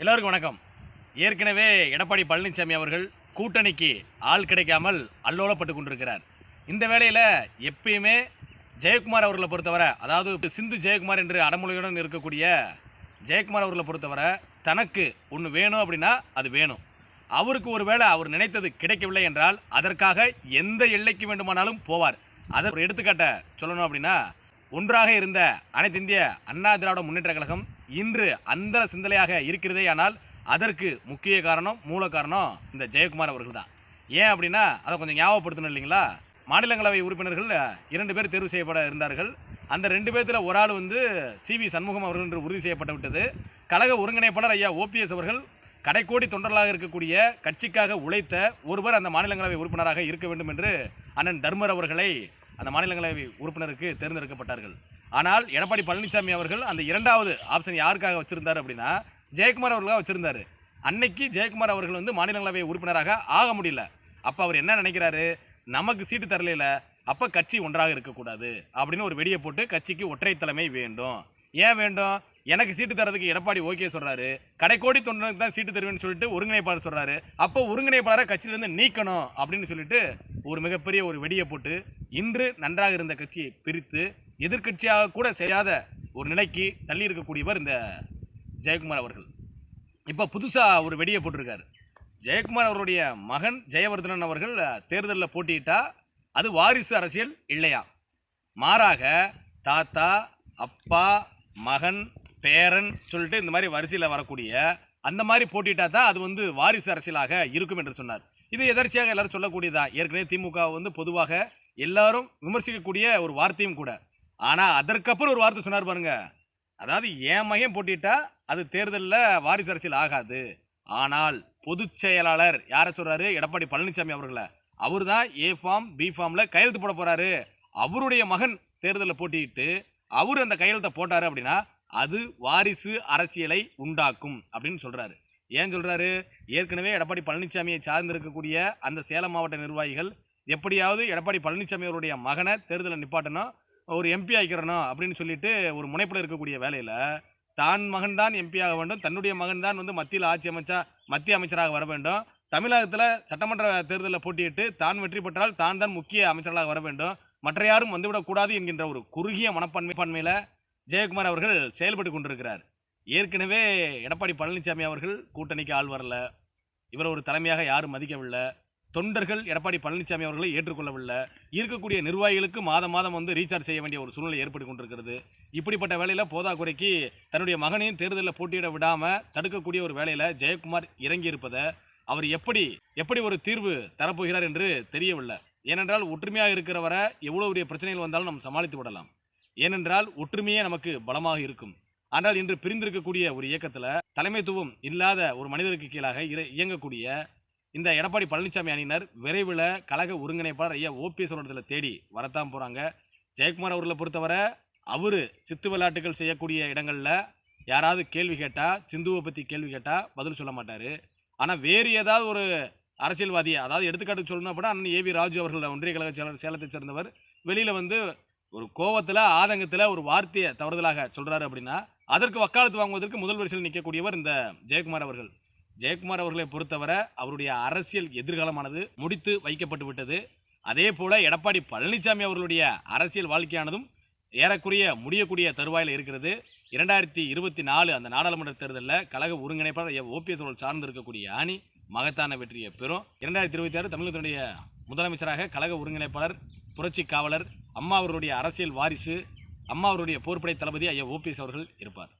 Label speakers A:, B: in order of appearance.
A: எல்லோருக்கும் வணக்கம். ஏற்கனவே எடப்பாடி பழனிசாமி அவர்கள் கூட்டணிக்கு ஆள் கிடைக்காமல் அல்லோலப்பட்டு கொண்டிருக்கிறார். இந்த வேளையில் எப்பயுமே ஜெயக்குமார் அவர்களை பொறுத்தவரை அதாவது சிந்து ஜெயக்குமார் என்று அடமொழியுடன் இருக்கக்கூடிய ஜெயக்குமார் அவர்களை பொறுத்தவரை தனக்கு ஒன்று வேணும் அப்படின்னா அது வேணும். அவருக்கு ஒருவேளை அவர் நினைத்தது கிடைக்கவில்லை என்றால் அதற்காக எந்த எல்லைக்கு வேண்டுமானாலும் போவார். அதை ஒரு எடுத்துக்காட்ட சொல்லணும் அப்படின்னா ஒன்றாக இருந்த அனைத்து இந்திய அண்ணா திராவிட முன்னேற்ற கழகம் இன்று அந்த சிந்தனையாக இருக்கிறதே ஆனால் அதற்கு முக்கிய காரணம் மூல காரணம் இந்த ஜெயக்குமார் அவர்கள் தான் ஏன் அப்படின்னா அதை கொஞ்சம் ஞாபகப்படுத்தணும் இல்லைங்களா? மாநிலங்களவை உறுப்பினர்கள் இரண்டு பேர் தேர்வு செய்யப்பட இருந்தார்கள். அந்த ரெண்டு பேர்த்தில் ஒரு ஆள் வந்து சி வி சண்முகம் அவர்கள் என்று உறுதி செய்யப்பட்டு விட்டது. கழக ஒருங்கிணைப்பாளர் ஐயா ஓபிஎஸ் அவர்கள் கடைக்கோடி தொண்டர்களாக இருக்கக்கூடிய கட்சிக்காக உழைத்த ஒருவர் அந்த மாநிலங்களவை உறுப்பினராக இருக்க வேண்டும் என்று அண்ணன் தர்மர் அவர்களை அந்த மாநிலங்களவை உறுப்பினருக்கு தேர்ந்தெடுக்கப்பட்டார்கள். ஆனால் எடப்பாடி பழனிசாமி அவர்கள் அந்த இரண்டாவது ஆப்ஷன் யாருக்காக வச்சுருந்தார் அப்படின்னா ஜெயக்குமார் அவர்களாக வச்சுருந்தார். அன்னைக்கு ஜெயக்குமார் அவர்கள் வந்து மாநிலங்களவை உறுப்பினராக ஆக முடியல. அப்போ அவர் என்ன நினைக்கிறாரு? நமக்கு சீட்டு தரலையில் அப்போ கட்சி ஒன்றாக இருக்கக்கூடாது அப்படின்னு ஒரு வெடியை போட்டு கட்சிக்கு ஒற்றை தலைமை வேண்டும். ஏன் வேண்டும்? எனக்கு சீட்டு தரதுக்கு எடப்பாடி ஓகே சொல்றாரு. கடைக்கோடி தொண்டனுக்கு தான் சீட்டு தருவேன்னு சொல்லிட்டு ஒருங்கிணைப்பாளர் சொல்றாரு. அப்போ ஒருங்கிணைப்பாளரை கட்சியிலிருந்து நீக்கணும் அப்படின்னு சொல்லிட்டு ஒரு மிகப்பெரிய ஒரு வெடியை போட்டு இன்று நன்றாக இருந்த கட்சியை பிரித்து எதிர்க்கட்சியாக கூட செய்யாத ஒரு நிலைக்கு தள்ளி இருக்கக்கூடியவர் இந்த ஜெயக்குமார் அவர்கள். இப்போ புதுசாக ஒரு வெடியை போட்டிருக்காரு. ஜெயக்குமார் அவருடைய மகன் ஜெயவர்தனன் அவர்கள் தேர்தலில் போட்டியிட்டா அது வாரிசு அரசியல் இல்லையா? மாறாக தாத்தா அப்பா மகன் பேரன் சொல்லிட்டு இந்த மாதிரி வரிசையில் வரக்கூடிய அந்த மாதிரி போட்டிட்டா தான் அது வந்து வாரிசு அரசியலாக இருக்கும் என்று சொன்னார். இது எதர்ச்சியாக எல்லாரும் சொல்லக்கூடியதா? ஏற்கனவே திமுக வந்து பொதுவாக எல்லாரும் விமர்சிக்கக்கூடிய ஒரு வார்த்தையும் கூட. ஆனால் அதற்கப்புறம் ஒரு வார்த்தை சொன்னார் பாருங்க. அதாவது என் மகன் போட்டிட்டா அது தேர்தலில் வாரிசு அரசியல் ஆகாது. ஆனால் பொதுச் செயலாளர் யாரை சொல்கிறாரு எடப்பாடி பழனிசாமி அவர்களை. அவர் தான் ஏ ஃபார்ம் பி ஃபார்மில் கையெழுத்து போட போகிறாரு அவருடைய மகன் தேர்தலில் போட்டிட்டு அவர் அந்த கையெழுத்தை போட்டார் அப்படின்னா அது வாரிசு அரசியலை உண்டாக்கும் அப்படின்னு சொல்கிறாரு ஏன் சொல்கிறாரு ஏற்கனவே எடப்பாடி பழனிசாமியை சார்ந்திருக்கக்கூடிய அந்த சேலம் மாவட்ட நிர்வாகிகள் எப்படியாவது எடப்பாடி பழனிசாமி அவருடைய மகனை தேர்தலில் நிப்பாட்டணும் ஒரு எம்பி ஆக்கிக்கிறணும் அப்படின்னு சொல்லிட்டு ஒரு முனைப்பில் இருக்கக்கூடிய வேலையில் தான் மகன் தான் எம்பி ஆக வேண்டும் தன்னுடைய மகன் தான் வந்து மத்தியில் ஆட்சி அமைச்சா மத்திய அமைச்சராக வர வேண்டும். தமிழகத்தில் சட்டமன்ற தேர்தலில் போட்டியிட்டு தான் வெற்றி பெற்றால் தான் தான் முக்கிய அமைச்சர்களாக வர வேண்டும். மற்ற யாரும் வந்துவிடக்கூடாது என்கின்ற ஒரு குறுகிய மனப்பான்மை பன்மையில் ஜெயக்குமார் அவர்கள் செயல்பட்டு கொண்டிருக்கிறார். ஏற்கனவே எடப்பாடி பழனிசாமி அவர்கள் கூட்டணிக்கு ஆள் வரல. இவர் ஒரு தலைமையாக யாரும் மதிக்கவில்லை. தொண்டர்கள் எடப்பாடி பழனிசாமி அவர்களை ஏற்றுக்கொள்ளவில்லை. இருக்கக்கூடிய நிர்வாகிகளுக்கு மாதம் மாதம் வந்து ரீசார்ஜ் செய்ய வேண்டிய ஒரு சூழ்நிலை ஏற்பட்டு கொண்டிருக்கிறது. இப்படிப்பட்ட வேலையில் போதாக்குறைக்கு தன்னுடைய மகனையும் தேர்தலில் போட்டியிட விடாமல் தடுக்கக்கூடிய ஒரு வேலையில் ஜெயக்குமார் இறங்கியிருப்பதை அவர் எப்படி எப்படி ஒரு தீர்வு தரப்போகிறார் என்று தெரியவில்லை. ஏனென்றால் ஒற்றுமையாக இருக்கிறவரை எவ்வளோ பெரிய பிரச்சனைகள் வந்தாலும் நாம் சமாளித்து விடலாம். ஏனென்றால் ஒற்றுமையே நமக்கு பலமாக இருக்கும். ஆனால் இன்று பிரிந்திருக்கக்கூடிய ஒரு இயக்கத்தில் தலைமைத்துவம் இல்லாத ஒரு மனிதருக்கு கீழாக இயங்கக்கூடிய இந்த எடப்பாடி பழனிசாமி அணியினர் விரைவில் கழக ஒருங்கிணைப்பாளர் ஐயா ஓபிஎஸ் அவர்களிடத்தில் தேடி வரத்தான் போகிறாங்க ஜெயக்குமார் அவர்களை பொறுத்தவரை அவர் சித்து விளையாட்டுகள் செய்யக்கூடிய இடங்களில் யாராவது கேள்வி கேட்டால் சிந்துவை பற்றி கேள்வி கேட்டால் பதில் சொல்ல மாட்டார். ஆனால் வேறு ஏதாவது ஒரு அரசியல்வாதி அதாவது எடுத்துக்காட்டுக்கு சொல்லணும் அப்படின்னா அண்ணன் ஏவி ராஜு அவர்கள் ஒன்றிய கழக செயலர் சேலத்தை சேர்ந்தவர். வெளியில் வந்து ஒரு கோவத்தில் ஆதங்கத்தில் ஒரு வார்த்தையை தவறுதலாக சொல்கிறாரு அப்படின்னா அதற்கு வக்காலத்து வாங்குவதற்கு முதல் வரிசையில் நிற்கக்கூடியவர் இந்த ஜெயக்குமார் அவர்கள். ஜெயக்குமார் அவர்களை பொறுத்தவரை அவருடைய அரசியல் எதிர்காலமானது முடித்து வைக்கப்பட்டு விட்டது. அதே போல் எடப்பாடி பழனிசாமி அவர்களுடைய அரசியல் வாழ்க்கையானதும் ஏறக்குறைய முடியக்கூடிய தருவாயில் இருக்கிறது. இரண்டாயிரத்தி இருபத்தி நாலு அந்த நாடாளுமன்ற தேர்தலில் கழக ஒருங்கிணைப்பாளர் ஓபிஎஸ் அவர்கள் சார்ந்திருக்கக்கூடிய அணி மகத்தான வெற்றியை பெறும். இரண்டாயிரத்தி இருபத்தி ஆறு தமிழகத்தினுடைய முதலமைச்சராக கழக ஒருங்கிணைப்பாளர் புரட்சி காவலர் அம்மா அவருடைய அரசியல் வாரிசு அம்மா அவருடைய போர்ப்படை தளபதி ஐயா ஓபிஎஸ் அவர்கள் இருப்பார்.